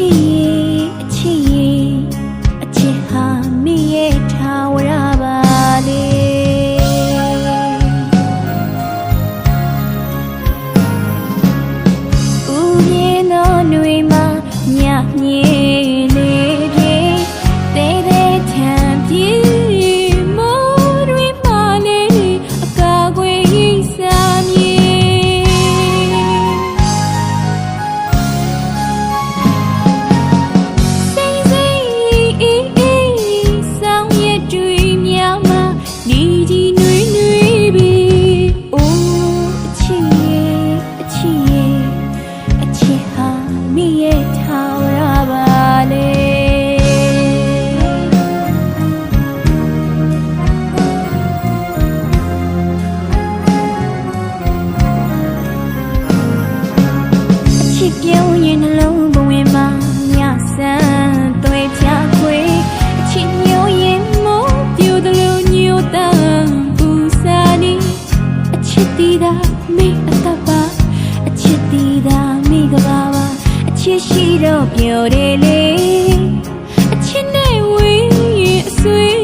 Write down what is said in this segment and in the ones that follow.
she တာမိအသက်ပါအချစ်တီတာမိကဘာပါအချစ်ရှိတော့ပြောတယ်လေအချစ်နဲ့ဝေးရင်အဆွေး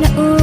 na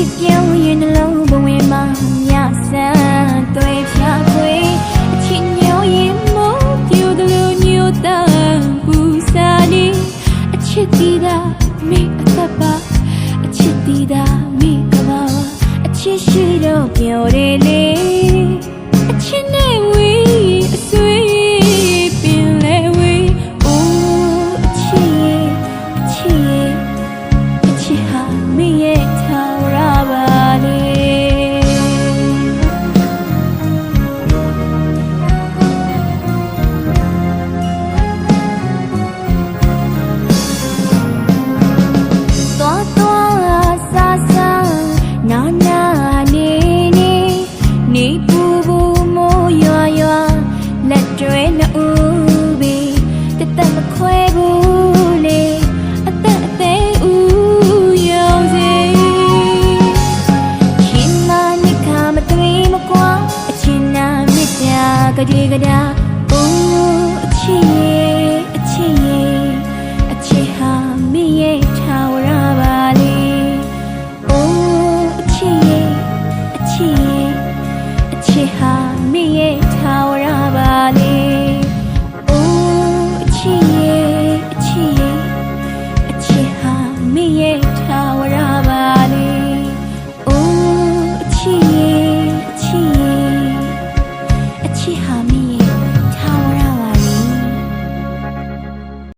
没有远路。